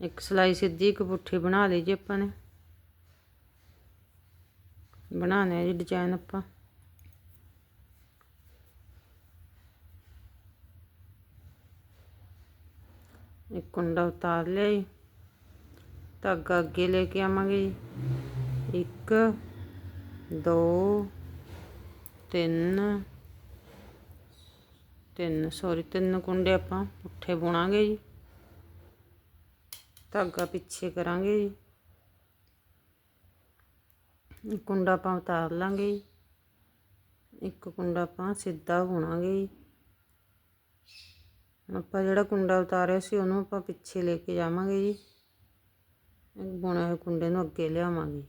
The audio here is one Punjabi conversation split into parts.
ਇੱਕ ਸਲਾਈ ਸਿੱਧੀ, ਇੱਕ ਪੁੱਠੀ ਬਣਾ ਲਈ ਜੀ ਆਪਾਂ ਨੇ। ਬਣਾਉਣੇ ਆ ਜੀ ਡਿਜ਼ਾਈਨ ਆਪਾਂ। ਇੱਕ ਕੁੰਡਾ ਉਤਾਰ ਲਿਆ ਜੀ। ਧਾਗਾ ਅੱਗੇ ਲੈ ਕੇ ਆਵਾਂਗੇ ਜੀ। ਇੱਕ, ਦੋ, ਤਿੰਨ ਤਿੰਨ ਸੌਰੀ ਤਿੰਨ ਕੁੰਡੇ ਆਪਾਂ ਪੁੱਠੇ ਬੁਣਾਂਗੇ ਜੀ। ਧਾਗਾ ਪਿੱਛੇ ਕਰਾਂਗੇ ਜੀ। ਇੱਕ ਕੁੰਡਾ ਆਪਾਂ ਉਤਾਰ ਲਾਂਗੇ ਜੀ। ਇੱਕ ਕੁੰਡਾ ਆਪਾਂ ਸਿੱਧਾ ਬੁਣਾਂਗੇ ਜੀ। ਆਪਾਂ ਜਿਹੜਾ ਕੁੰਡਾ ਉਤਾਰਿਆ ਸੀ ਉਹਨੂੰ ਆਪਾਂ ਪਿੱਛੇ ਲੈ ਕੇ ਜਾਵਾਂਗੇ ਜੀ। ਬੁਣੇ ਹੋਏ ਕੁੰਡੇ ਨੂੰ ਅੱਗੇ ਲਿਆਵਾਂਗੇ।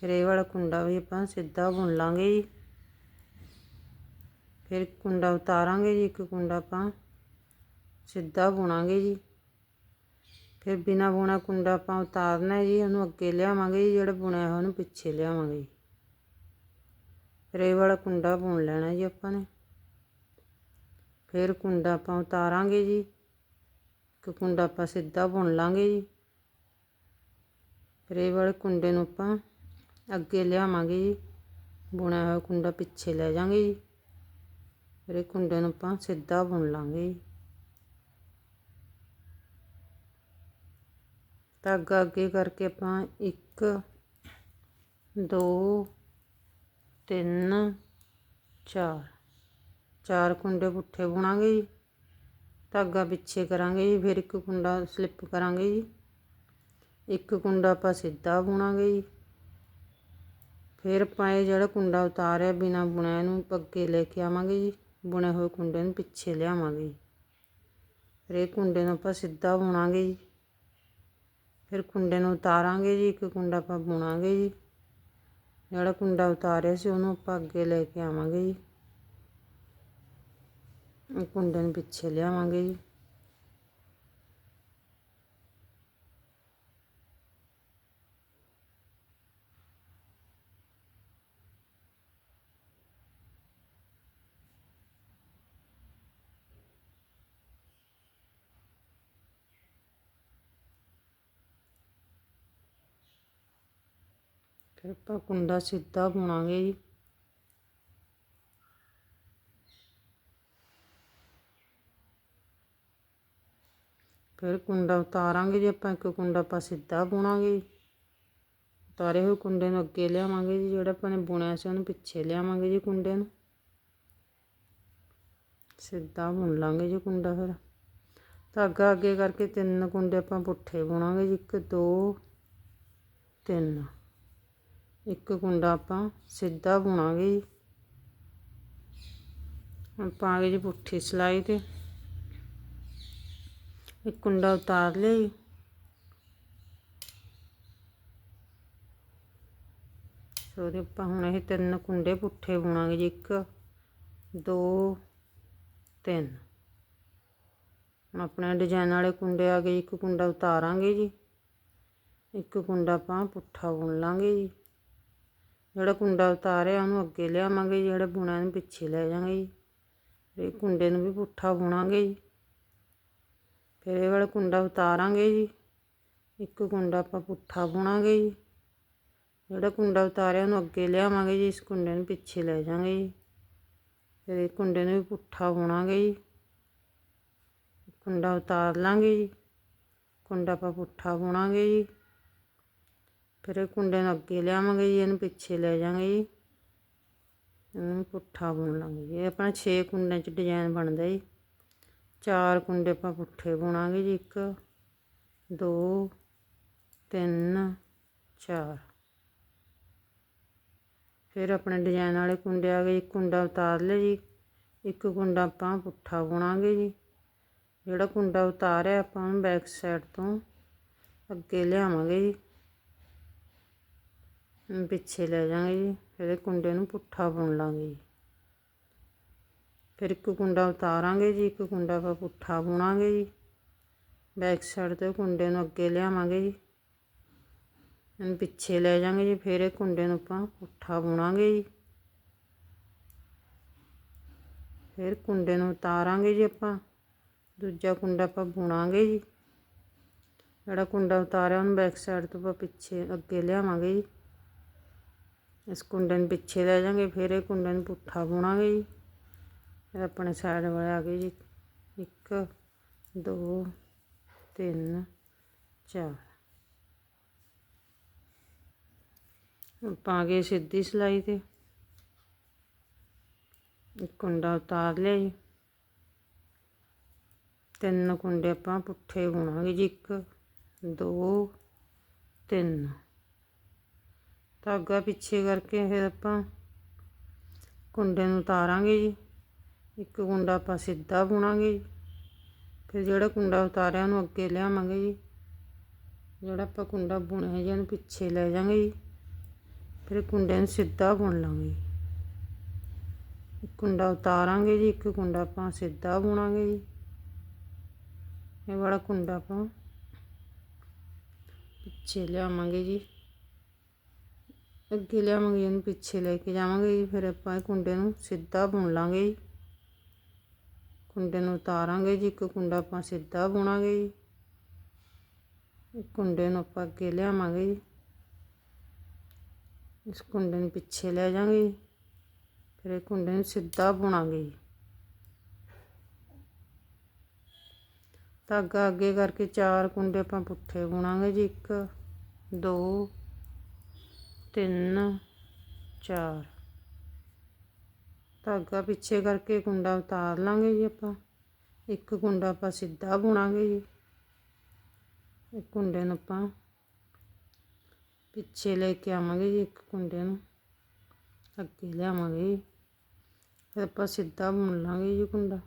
ਫਿਰ ਇਹ ਵਾਲਾ ਕੁੰਡਾ ਵੀ ਆਪਾਂ ਸਿੱਧਾ ਬੁਣ ਲਾਂਗੇ ਜੀ। ਫਿਰ ਕੁੰਡਾ ਉਤਾਰਾਂਗੇ ਜੀ। ਇੱਕ ਕੁੰਡਾ ਆਪਾਂ ਸਿੱਧਾ ਬੁਣਾਂਗੇ ਜੀ। ਫਿਰ ਬਿਨਾ ਬੁਣਾ ਕੁੰਡਾ ਆਪਾਂ ਉਤਾਰਨਾ ਜੀ, ਉਹਨੂੰ ਅੱਗੇ ਲਿਆਵਾਂਗੇ ਜੀ, ਜਿਹੜਾ ਬੁਣਿਆ ਹੋਇਆ ਉਹਨੂੰ ਪਿੱਛੇ ਲਿਆਵਾਂਗੇ ਫਿਰ ਇਹ ਵਾਲਾ ਕੁੰਡਾ ਬੁਣ ਲੈਣਾ ਜੀ ਆਪਾਂ ਨੇ। ਫਿਰ ਕੁੰਡਾ ਆਪਾਂ ਉਤਾਰਾਂਗੇ ਜੀ, ਇੱਕ ਕੁੰਡਾ ਆਪਾਂ ਸਿੱਧਾ ਬੁਣ ਲਾਂਗੇ ਜੀ। ਫਿਰ ਇਹ ਵਾਲੇ ਕੁੰਡੇ ਨੂੰ ਆਪਾਂ ਅੱਗੇ ਲਿਆਵਾਂਗੇ ਜੀ, ਬੁਣਿਆ ਹੋਇਆ ਕੁੰਡਾ ਪਿੱਛੇ ਲੈ ਜਾਵਾਂਗੇ ਜੀ। ਫਿਰ ਇਹ ਕੁੰਡੇ ਨੂੰ ਆਪਾਂ ਸਿੱਧਾ ਬੁਣ ਲਾਂਗੇ ਜੀ। ਧਾਗਾ ਅੱਗੇ ਕਰਕੇ ਆਪਾਂ 1 2 3 4 ਚਾਰ ਕੁੰਡੇ ਪੁੱਠੇ ਬੁਣਾਂਗੇ ਜੀ। ਧਾਗਾ ਪਿੱਛੇ ਕਰਾਂਗੇ ਜੀ, ਫਿਰ ਇੱਕ ਕੁੰਡਾ ਸਲਿੱਪ ਕਰਾਂਗੇ ਜੀ। ਇੱਕ ਕੁੰਡਾ ਆਪਾਂ ਸਿੱਧਾ ਬੁਣਾਂਗੇ ਜੀ। ਫਿਰ ਆਪਾਂ ਇਹ ਜਿਹੜਾ ਕੁੰਡਾ ਉਤਾਰਿਆ ਬਿਨਾ ਬੁਣਿਆ ਨੂੰ ਅੱਗੇ ਲੈ ਕੇ ਆਵਾਂਗੇ ਜੀ। ਬੁਣੇ ਹੋਏ ਕੁੰਡੇ ਨੂੰ ਪਿੱਛੇ ਲਿਆਵਾਂਗੇ ਫਿਰ ਇਹ ਕੁੰਡੇ ਨੂੰ ਆਪਾਂ ਸਿੱਧਾ ਬੁਣਾਂਗੇ ਜੀ। ਫਿਰ ਕੁੰਡੇ ਨੂੰ ਉਤਾਰਾਂਗੇ ਜੀ, ਇੱਕ ਕੁੰਡਾ ਆਪਾਂ ਬੁਣਾਂਗੇ ਜੀ। ਜਿਹੜਾ ਕੁੰਡਾ ਉਤਾਰਿਆ ਸੀ, ਉਹਨੂੰ ਆਪਾਂ ਅੱਗੇ ਲੈ ਕੇ ਆਵਾਂਗੇ ਜੀ। ਕੁੰਡੇ ਨੂੰ ਪਿੱਛੇ ਲਿਆਵਾਂਗੇ ਜੀ। ਫਿਰ ਆਪਾਂ ਕੁੰਡਾ ਸਿੱਧਾ ਬੁਣਾਂਗੇ ਜੀ। ਫਿਰ ਕੁੰਡਾ ਉਤਾਰਾਂਗੇ ਜੀ ਆਪਾਂ, ਇੱਕ ਕੁੰਡਾ ਆਪਾਂ ਸਿੱਧਾ ਬੁਣਾਂਗੇ ਉਤਾਰੇ ਹੋਏ ਕੁੰਡੇ ਨੂੰ ਅੱਗੇ ਲਿਆਵਾਂਗੇ ਜੀ, ਜਿਹੜਾ ਆਪਾਂ ਨੇ ਬੁਣਿਆ ਸੀ ਉਹਨੂੰ ਪਿੱਛੇ ਲਿਆਵਾਂਗੇ ਜੀ ਕੁੰਡੇ ਨੂੰ। ਸਿੱਧਾ ਬੁਣ ਲਾਂਗੇ ਜੀ ਕੁੰਡਾ ਫਿਰ। ਧਾਗਾ ਅੱਗੇ ਕਰਕੇ ਤਿੰਨ ਕੁੰਡੇ ਆਪਾਂ ਪੁੱਠੇ ਬੁਣਾਂਗੇ ਜੀ, ਇੱਕ, ਦੋ, ਤਿੰਨ। ਇੱਕ ਕੁੰਡਾ ਆਪਾਂ ਸਿੱਧਾ ਬੁਣਾਂਗੇ ਜੀ। ਆਪਾਂ ਆ ਗਏ ਜੀ ਪੁੱਠੀ ਸਲਾਈ ਤੇ। ਇੱਕ ਕੁੰਡਾ ਉਤਾਰ ਲਿਆ ਜੀ। ਸੋਰੇ ਆਪਾਂ ਹੁਣ ਇਹ ਤਿੰਨ ਕੁੰਡੇ ਪੁੱਠੇ ਬੁਣਾਂਗੇ ਜੀ। ਇੱਕ, ਦੋ, ਤਿੰਨ। ਹੁਣ ਆਪਣੇ ਡਿਜ਼ਾਈਨ ਵਾਲੇ ਕੁੰਡੇ ਆ ਗਏ ਇੱਕ ਕੁੰਡਾ ਉਤਾਰਾਂਗੇ ਜੀ। ਇੱਕ ਕੁੰਡਾ ਆਪਾਂ ਪੁੱਠਾ ਬੁਣ ਲਾਂਗੇ ਜੀ। ਜਿਹੜਾ ਕੁੰਡਾ ਉਤਾਰਿਆ, ਉਹਨੂੰ ਅੱਗੇ ਲਿਆਵਾਂਗੇ ਜਿਹੜਾ ਬੁਣਿਆ ਨੂੰ ਪਿੱਛੇ ਲੈ ਜਾਵਾਂਗੇ ਜੀ। ਇਹ ਕੁੰਡੇ ਨੂੰ ਵੀ ਪੁੱਠਾ ਬੁਣਾਂਗੇ ਜੀ। ਫਿਰ ਇਹ ਵਾਲਾ ਕੁੰਡਾ ਉਤਾਰਾਂਗੇ ਜੀ। ਇੱਕ ਕੁੰਡਾ ਆਪਾਂ ਪੁੱਠਾ ਬੁਣਾਂਗੇ ਜੀ। ਜਿਹੜਾ ਕੁੰਡਾ ਉਤਾਰਿਆ, ਉਹਨੂੰ ਅੱਗੇ ਲਿਆਵਾਂਗੇ ਜੀ, ਇਸ ਕੁੰਡੇ ਨੂੰ ਪਿੱਛੇ ਲੈ ਜਾਵਾਂਗੇ ਜੀ। ਫਿਰ ਇਹ ਕੁੰਡੇ ਨੂੰ ਵੀ ਪੁੱਠਾ ਬੁਣਾਂਗੇ ਜੀ। ਕੁੰਡਾ ਉਤਾਰ ਲਾਂਗੇ ਜੀ। ਕੁੰਡਾ ਆਪਾਂ ਪੁੱਠਾ ਬੁਣਾਂਗੇ ਜੀ। ਫਿਰ ਇਹ ਕੁੰਡੇ ਨੂੰ ਅੱਗੇ ਲਿਆਵਾਂਗੇ ਜੀ, ਇਹਨੂੰ ਪਿੱਛੇ ਲੈ ਜਾਵਾਂਗੇ ਜੀ। ਇਹਨੂੰ ਪੁੱਠਾ ਬੁਣ ਲਾਂਗੇ ਜੀ। ਇਹ ਆਪਣਾ 6 ਕੁੰਡਿਆਂ 'ਚ ਡਿਜ਼ਾਈਨ ਬਣਦਾ ਜੀ। ਚਾਰ ਕੁੰਡੇ ਆਪਾਂ ਪੁੱਠੇ ਬੁਣਾਂਗੇ ਜੀ 1 2 3 4 ਫਿਰ ਆਪਣੇ ਡਿਜ਼ਾਈਨ ਵਾਲੇ ਕੁੰਡੇ ਆ ਗਏ ਇੱਕ ਕੁੰਡਾ ਉਤਾਰ ਲਿਆ ਜੀ। ਇੱਕ ਕੁੰਡਾ ਆਪਾਂ ਪੁੱਠਾ ਬੁਣਾਂਗੇ ਜੀ। ਜਿਹੜਾ ਕੁੰਡਾ ਉਤਾਰਿਆ ਆਪਾਂ ਉਹਨੂੰ ਬੈਕ ਸਾਈਡ ਤੋਂ ਅੱਗੇ ਲਿਆਵਾਂਗੇ ਜੀ। ਪਿੱਛੇ ਲੈ ਜਾਵਾਂਗੇ ਜੀ। ਫਿਰ ਇਹ ਕੁੰਡੇ ਨੂੰ ਪੁੱਠਾ ਬੁਣ ਲਾਂਗੇ ਜੀ। ਫਿਰ ਇੱਕ ਕੁੰਡਾ ਉਤਾਰਾਂਗੇ ਜੀ, ਇੱਕ ਕੁੰਡਾ ਆਪਾਂ ਪੁੱਠਾ ਬੁਣਾਂਗੇ ਜੀ। ਬੈਕ ਸਾਈਡ ਤੇ ਕੁੰਡੇ ਨੂੰ ਅੱਗੇ ਲਿਆਵਾਂਗੇ ਜੀ। ਇਹਨੂੰ ਪਿੱਛੇ ਲੈ ਜਾਵਾਂਗੇ ਜੀ, ਫਿਰ ਇਹ ਕੁੰਡੇ ਨੂੰ ਆਪਾਂ ਪੁੱਠਾ ਬੁਣਾਂਗੇ ਜੀ। ਫਿਰ ਕੁੰਡੇ ਨੂੰ ਉਤਾਰਾਂਗੇ ਜੀ ਆਪਾਂ। ਦੂਜਾ ਕੁੰਡਾ ਆਪਾਂ ਬੁਣਾਂਗੇ ਜੀ। ਜਿਹੜਾ ਕੁੰਡਾ ਉਤਾਰਿਆ, ਉਹਨੂੰ ਬੈਕ ਸਾਈਡ ਤੋਂ ਆਪਾਂ ਪਿੱਛੇ ਅੱਗੇ ਲਿਆਵਾਂਗੇ ਜੀ। ਇਸ ਕੁੰਡੇ ਨੂੰ ਪਿੱਛੇ ਲੈ ਜਾਵਾਂਗੇ ਫਿਰ ਇਹ ਕੁੰਡੇ ਨੂੰ ਪੁੱਠਾ ਬੁਣਾਂਗੇ ਜੀ। ਇਹ ਆਪਣੇ ਸਾਈਡ ਵਾਲੇ ਆ ਗਏ ਜੀ। ਇੱਕ, ਦੋ, ਤਿੰਨ, ਚਾਰ। ਆਪਾਂ ਆ ਗਏ ਸਿੱਧੀ ਸਿਲਾਈ ਤੇ। ਇੱਕ ਕੁੰਡਾ ਉਤਾਰ ਲਿਆ ਜੀ। ਤਿੰਨ ਕੁੰਡੇ ਆਪਾਂ ਪੁੱਠੇ ਬੁਣਾਂਗੇ ਜੀ। ਇੱਕ, ਦੋ, ਤਿੰਨ। ਧਾਗਾ ਪਿੱਛੇ ਕਰਕੇ ਫਿਰ ਆਪਾਂ ਕੁੰਡੇ ਨੂੰ ਉਤਾਰਾਂਗੇ ਜੀ। ਇੱਕ ਕੁੰਡਾ ਆਪਾਂ ਸਿੱਧਾ ਬੁਣਾਂਗੇ ਜੀ। ਫਿਰ ਜਿਹੜਾ ਕੁੰਡਾ ਉਤਾਰਿਆ ਉਹਨੂੰ ਅੱਗੇ ਲਿਆਵਾਂਗੇ ਜੀ। ਜਿਹੜਾ ਆਪਾਂ ਕੁੰਡਾ ਬੁਣਿਆ ਜੀ ਉਹਨੂੰ ਪਿੱਛੇ ਲੈ ਜਾਵਾਂਗੇ ਜੀ। ਫਿਰ ਕੁੰਡੇ ਨੂੰ ਸਿੱਧਾ ਬੁਣ ਲਾਂਗੇ ਇੱਕ ਕੁੰਡਾ ਉਤਾਰਾਂਗੇ ਜੀ, ਇੱਕ ਕੁੰਡਾ ਆਪਾਂ ਸਿੱਧਾ ਬੁਣਾਂਗੇ ਜੀ। ਇਹ ਵਾਲਾ ਕੁੰਡਾ ਆਪਾਂ ਪਿੱਛੇ ਲਿਆਵਾਂਗੇ ਜੀ। ਅੱਗੇ ਲਿਆਵਾਂਗੇ ਇਹਨੂੰ ਪਿੱਛੇ ਲੈ ਕੇ ਜਾਵਾਂਗੇ ਜੀ, ਫਿਰ ਆਪਾਂ ਇਹ ਕੁੰਡੇ ਨੂੰ ਸਿੱਧਾ ਬੁਣ ਲਾਂਗੇ ਜੀ। ਕੁੰਡੇ ਨੂੰ ਉਤਾਰਾਂਗੇ ਜੀ, ਇੱਕ ਕੁੰਡਾ ਆਪਾਂ ਸਿੱਧਾ ਬੁਣਾਂਗੇ ਜੀ। ਕੁੰਡੇ ਨੂੰ ਆਪਾਂ ਅੱਗੇ ਲਿਆਵਾਂਗੇ ਜੀ। ਇਸ ਕੁੰਡੇ ਨੂੰ ਪਿੱਛੇ ਲੈ ਜਾਵਾਂਗੇ ਫਿਰ ਇਹ ਕੁੰਡੇ ਨੂੰ ਸਿੱਧਾ ਬੁਣਾਂਗੇ ਜੀ। ਧਾਗਾ ਅੱਗੇ ਕਰਕੇ ਚਾਰ ਕੁੰਡੇ ਆਪਾਂ ਪੁੱਠੇ ਬੁਣਾਂਗੇ ਜੀ, ਇੱਕ, ਦੋ ਤਿੰਨ, ਚਾਰ। ਧਾਗਾ ਪਿੱਛੇ ਕਰਕੇ ਕੁੰਡਾ ਉਤਾਰ ਲਾਂਗੇ ਜੀ ਆਪਾਂ। ਇੱਕ ਕੁੰਡਾ ਆਪਾਂ ਸਿੱਧਾ ਬੁਣਾਂਗੇ ਜੀ। ਇੱਕ ਕੁੰਡੇ ਨੂੰ ਆਪਾਂ ਪਿੱਛੇ ਲੈ ਕੇ ਆਵਾਂਗੇ ਜੀ ਇੱਕ ਕੁੰਡੇ ਨੂੰ। ਅੱਗੇ ਲਿਆਵਾਂਗੇ ਜੀ। ਫਿਰ ਆਪਾਂ ਸਿੱਧਾ ਬੁਣ ਲਾਂਗੇ ਜੀ ਕੁੰਡਾ।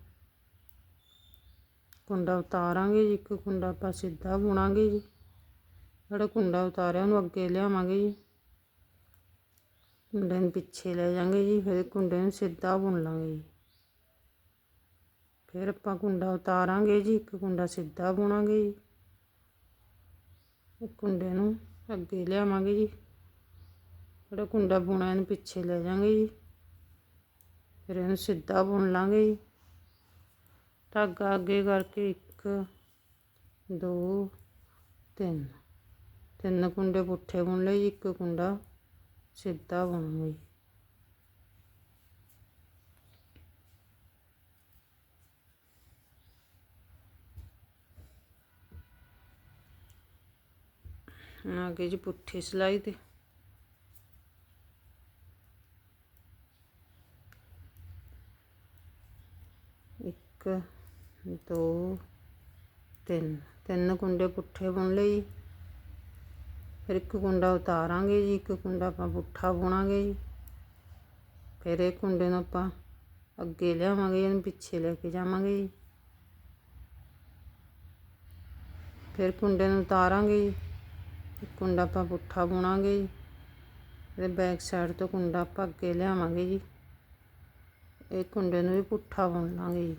ਕੁੰਡਾ ਉਤਾਰਾਂਗੇ ਜੀ, ਇੱਕ ਕੁੰਡਾ ਆਪਾਂ ਸਿੱਧਾ ਬੁਣਾਂਗੇ ਜੀ। ਜਿਹੜਾ ਕੁੰਡਾ ਉਤਾਰਿਆ ਉਹਨੂੰ ਅੱਗੇ ਲਿਆਵਾਂਗੇ ਜੀ। ਕੁੰਡੇ ਨੂੰ ਪਿੱਛੇ ਲੈ ਜਾਵਾਂਗੇ ਜੀ, ਫਿਰ ਕੁੰਡੇ ਨੂੰ ਸਿੱਧਾ ਬੁਣ ਲਾਂਗੇ ਜੀ। ਫਿਰ ਆਪਾਂ ਕੁੰਡਾ ਉਤਾਰਾਂਗੇ ਜੀ, ਇੱਕ ਕੁੰਡਾ ਸਿੱਧਾ ਬੁਣਾਂਗੇ ਜੀ। ਇੱਕ ਕੁੰਡੇ ਨੂੰ ਅੱਗੇ ਲਿਆਵਾਂਗੇ ਜੀ। ਜਿਹੜਾ ਕੁੰਡਾ ਬੁਣਾ ਇਹਨੂੰ ਪਿੱਛੇ ਲੈ ਜਾਵਾਂਗੇ ਜੀ। ਫਿਰ ਇਹਨੂੰ ਸਿੱਧਾ ਬੁਣ ਲਾਂਗੇ ਜੀ। ਧਾਗਾ ਅੱਗੇ ਕਰਕੇ ਇੱਕ, ਦੋ, ਤਿੰਨ। ਤਿੰਨ ਕੁੰਡੇ ਪੁੱਠੇ ਬੁਣ ਲਏ ਜੀ, ਇੱਕ ਕੁੰਡਾ ਸਿੱਧਾ ਬੁਣਾਂਗੇ ਜੀ ਹੁਣ ਆ ਗਈ ਜੀ ਪੁੱਠੀ ਸਿਲਾਈ ਤੇ ਇੱਕ, ਦੋ, ਤਿੰਨ। ਤਿੰਨ ਕੁੰਡੇ ਪੁੱਠੇ ਬੁਣ ਲਈ ਫਿਰ ਇੱਕ ਕੁੰਡਾ ਉਤਾਰਾਂਗੇ ਜੀ, ਇੱਕ ਕੁੰਡਾ ਆਪਾਂ ਪੁੱਠਾ ਬੁਣਾਂਗੇ ਜੀ। ਫਿਰ ਇਹ ਕੁੰਡੇ ਨੂੰ ਆਪਾਂ ਅੱਗੇ ਲਿਆਵਾਂਗੇ, ਇਹਨੂੰ ਪਿੱਛੇ ਲੈ ਕੇ ਜਾਵਾਂਗੇ ਜੀ। ਫਿਰ ਕੁੰਡੇ ਨੂੰ ਉਤਾਰਾਂਗੇ ਜੀ। ਇੱਕ ਕੁੰਡਾ ਆਪਾਂ ਪੁੱਠਾ ਬੁਣਾਂਗੇ ਜੀ। ਇਹਦੇ ਬੈਕ ਸਾਈਡ ਤੋਂ ਕੁੰਡਾ ਆਪਾਂ ਅੱਗੇ ਲਿਆਵਾਂਗੇ ਜੀ। ਇਹ ਕੁੰਡੇ ਨੂੰ ਵੀ ਪੁੱਠਾ ਬੁਣ ਲਾਂਗੇ ਜੀ।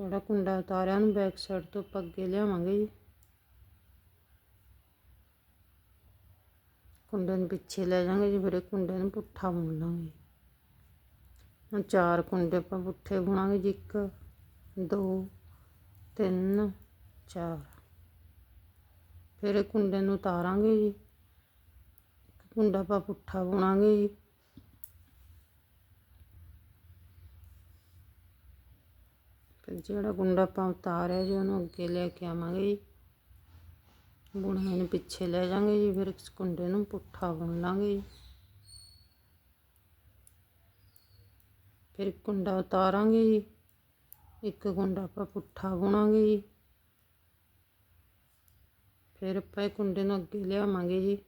ਜਿਹੜਾ ਕੁੰਡਾ ਉਤਾਰਿਆ ਉਹਨੂੰ ਬੈਕ ਸਾਈਡ ਤੋਂ ਆਪਾਂ ਅੱਗੇ ਲਿਆਵਾਂਗੇ ਜੀ। ਕੁੰਡੇ ਨੂੰ ਪਿੱਛੇ ਲੈ ਜਾਵਾਂਗੇ ਜੀ, ਫਿਰ ਇਹ ਕੁੰਡੇ ਨੂੰ ਪੁੱਠਾ ਬੁਣ ਲਾਂਗੇ। ਹੁਣ ਚਾਰ ਕੁੰਡੇ ਆਪਾਂ ਪੁੱਠੇ ਬੁਣਾਂਗੇ ਜੀ, ਇੱਕ, ਦੋ, ਤਿੰਨ, ਚਾਰ। ਫਿਰ ਇਹ ਕੁੰਡੇ ਨੂੰ ਉਤਾਰਾਂਗੇ ਜੀ। ਕੁੰਡਾ ਆਪਾਂ ਪੁੱਠਾ ਬੁਣਾਂਗੇ ਜੀ ਫਿਰ ਜਿਹੜਾ ਗੁੰਡਾ ਆਪਾਂ ਉਤਾਰਿਆ ਜੀ, ਉਹਨੂੰ ਅੱਗੇ ਲੈ ਕੇ ਆਵਾਂਗੇ ਜੀ। ਬੁਣਾਈ ਨੂੰ ਪਿੱਛੇ ਲੈ ਜਾਵਾਂਗੇ ਜੀ, ਫਿਰ ਇਸ ਕੁੰਡੇ ਨੂੰ ਪੁੱਠਾ ਬੁਣ ਲਾਂਗੇ ਜੀ। ਫਿਰ ਇੱਕ ਕੁੰਡਾ ਉਤਾਰਾਂਗੇ ਜੀ, ਇੱਕ ਕੁੰਡਾ ਆਪਾਂ ਪੁੱਠਾ ਬੁਣਾਂਗੇ ਜੀ। ਫਿਰ ਆਪਾਂ ਇਹ ਕੁੰਡੇ ਨੂੰ ਅੱਗੇ ਲਿਆਵਾਂਗੇ ਜੀ,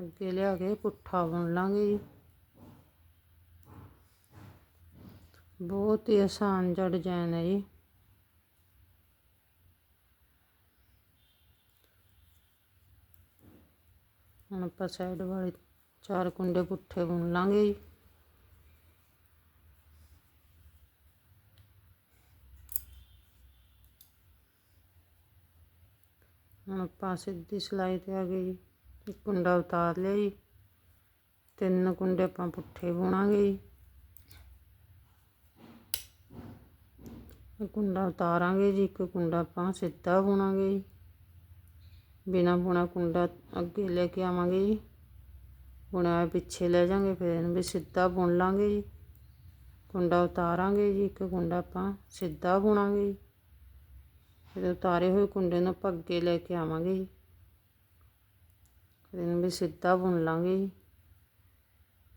ਅੱਗੇ ਲਿਆ ਕੇ ਪੁੱਠਾ ਬੁਣ ਲਾਂਗੇ ਜੀ। ਬਹੁਤ ਹੀ ਆਸਾਨ ਜਿਹਾ ਡਿਜ਼ਾਈਨ ਹੈ ਜੀ। ਹੁਣ ਆਪਾਂ ਸਾਈਡ ਵਾਲੇ ਚਾਰ ਕੁੰਡੇ ਪੁੱਠੇ ਬੁਣ ਲਾਂਗੇ ਜੀ। ਹੁਣ ਆਪਾਂ ਸਿੱਧੀ ਸਿਲਾਈ ਤੇ ਆ ਗਏ ਜੀ। ਇੱਕ ਕੁੰਡਾ ਉਤਾਰ ਲਿਆ ਜੀ। ਤਿੰਨ ਕੁੰਡੇ ਆਪਾਂ ਪੁੱਠੇ ਬੁਣਾਂਗੇ ਜੀ। ਇੱਕ ਕੁੰਡਾ ਉਤਾਰਾਂਗੇ ਜੀ, ਇੱਕ ਕੁੰਡਾ ਆਪਾਂ ਸਿੱਧਾ ਬੁਣਾਂਗੇ ਜੀ। ਬਿਨਾ ਬੁਣਾ ਕੁੰਡਾ ਅੱਗੇ ਲੈ ਕੇ ਆਵਾਂਗੇ ਜੀ। ਬੁਣਿਆ ਹੋਇਆ ਪਿੱਛੇ ਲੈ ਜਾਾਂਗੇ, ਫਿਰ ਇਹਨੂੰ ਵੀ ਸਿੱਧਾ ਬੁਣ ਲਾਂਗੇ ਜੀ। ਕੁੰਡਾ ਉਤਾਰਾਂਗੇ ਜੀ, ਇੱਕ ਕੁੰਡਾ ਆਪਾਂ ਸਿੱਧਾ ਬੁਣਾਂਗੇ ਜੀ। ਫਿਰ ਉਤਾਰੇ ਹੋਏ ਕੁੰਡੇ ਨੂੰ ਆਪਾਂ ਅੱਗੇ ਲੈ ਕੇ ਆਵਾਂਗੇ ਜੀ। ਫਿਰ ਇਹਨੂੰ ਵੀ ਸਿੱਧਾ ਬੁਣ ਲਾਂਗੇ ਜੀ।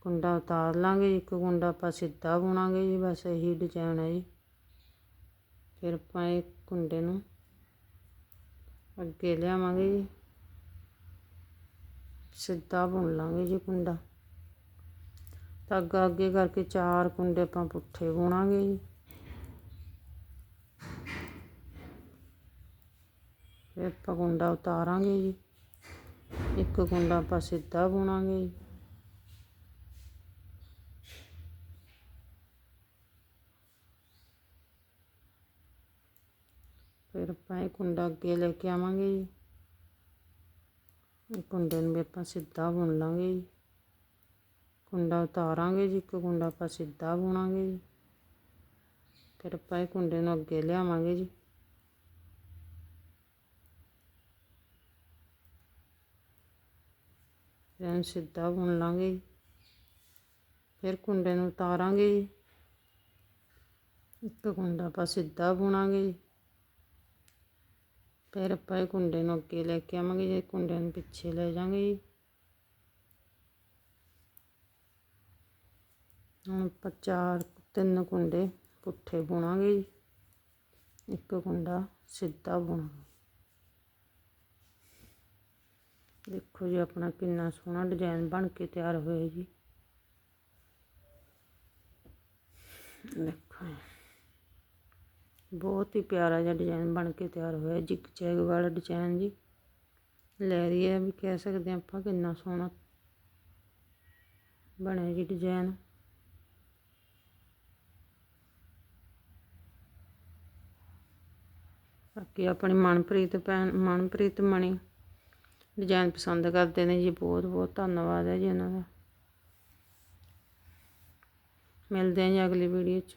ਕੁੰਡਾ ਉਤਾਰ ਲਾਂਗੇ ਇੱਕ ਕੁੰਡਾ ਆਪਾਂ ਸਿੱਧਾ ਬੁਣਾਂਗੇ ਜੀ, ਬਸ ਇਹੀ ਡਿਜ਼ਾਈਨ ਹੈ ਜੀ। ਫਿਰ ਆਪਾਂ ਇਹ ਕੁੰਡੇ ਨੂੰ ਅੱਗੇ ਲਿਆਵਾਂਗੇ ਜੀ। ਸਿੱਧਾ ਬੁਣ ਲਾਂਗੇ ਜੀ ਕੁੰਡਾ। ਧਾਗਾ ਅੱਗੇ ਕਰਕੇ ਚਾਰ ਕੁੰਡੇ ਆਪਾਂ ਪੁੱਠੇ ਬੁਣਾਂਗੇ ਜੀ। ਫਿਰ ਆਪਾਂ ਕੁੰਡਾ ਉਤਾਰਾਂਗੇ ਜੀ। ਇੱਕ ਕੁੰਡਾ ਆਪਾਂ ਸਿੱਧਾ ਬੁਣਾਂਗੇ ਜੀ ਫਿਰ ਆਪਾਂ ਇਹ ਕੁੰਡਾ ਅੱਗੇ ਲੈ ਕੇ ਆਵਾਂਗੇ ਜੀ। ਇਹ ਕੁੰਡੇ ਨੂੰ ਵੀ ਆਪਾਂ ਸਿੱਧਾ ਬੁਣ ਲਾਂਗੇ ਜੀ। ਕੁੰਡਾ ਉਤਾਰਾਂਗੇ ਜੀ, ਇੱਕ ਕੁੰਡਾ ਆਪਾਂ ਸਿੱਧਾ ਬੁਣਾਂਗੇ ਜੀ। ਫਿਰ ਆਪਾਂ ਇਹ ਕੁੰਡੇ ਨੂੰ ਅੱਗੇ ਲਿਆਵਾਂਗੇ ਜੀ। ਫਿਰ ਇਹਨੂੰ ਸਿੱਧਾ ਬੁਣ ਲਾਂਗੇ ਜੀ। ਫਿਰ ਕੁੰਡੇ ਨੂੰ ਉਤਾਰਾਂਗੇ ਜੀ। ਇੱਕ ਕੁੰਡਾ ਆਪਾਂ ਸਿੱਧਾ ਬੁਣਾਂਗੇ ਜੀ ਫਿਰ ਆਪਾਂ ਇਹ ਕੁੰਡੇ ਨੂੰ ਅੱਗੇ ਲੈ ਕੇ ਆਵਾਂਗੇ ਜੇ ਕੁੰਡੇ ਨੂੰ ਪਿੱਛੇ ਲੈ ਜਾਵਾਂਗੇ ਜੀ ਹੁਣ ਆਪਾਂ ਚਾਰ ਤਿੰਨ ਕੁੰਡੇ ਪੁੱਠੇ ਬੁਣਾਂਗੇ ਜੀ ਇੱਕ ਕੁੰਡਾ ਸਿੱਧਾ ਬੁਣਾਂਗੇ ਦੇਖੋ ਜੀ ਆਪਣਾ ਕਿੰਨਾ ਸੋਹਣਾ ਡਿਜ਼ਾਈਨ ਬਣ ਕੇ ਤਿਆਰ ਹੋਇਆ ਜੀ ਦੇਖੋ ਜੀ। ਬਹੁਤ ਹੀ ਪਿਆਰਾ ਜਿਹਾ ਡਿਜ਼ਾਈਨ ਬਣ ਕੇ ਤਿਆਰ ਹੋਇਆ ਜਿਗ ਜੈਗ ਵਾਲਾ ਡਿਜ਼ਾਈਨ ਜੀ। ਲੈਰੀਆ ਵੀ ਕਹਿ ਸਕਦੇ ਹਾਂ ਆਪਾਂ ਕਿੰਨਾ ਸੋਹਣਾ ਬਣਿਆ ਜੀ ਡਿਜ਼ਾਈਨ ਬਾਕੀ ਆਪਣੀ ਮਨਪ੍ਰੀਤ ਭੈਣ, ਮਨਪ੍ਰੀਤ ਮਣੀ ਡਿਜ਼ਾਈਨ ਪਸੰਦ ਕਰਦੇ ਨੇ ਜੀ, ਬਹੁਤ ਬਹੁਤ ਧੰਨਵਾਦ ਹੈ ਜੀ ਉਹਨਾਂ ਦਾ। ਮਿਲਦੇ ਹਾਂ ਜੀ ਅਗਲੀ ਵੀਡੀਓ 'ਚ।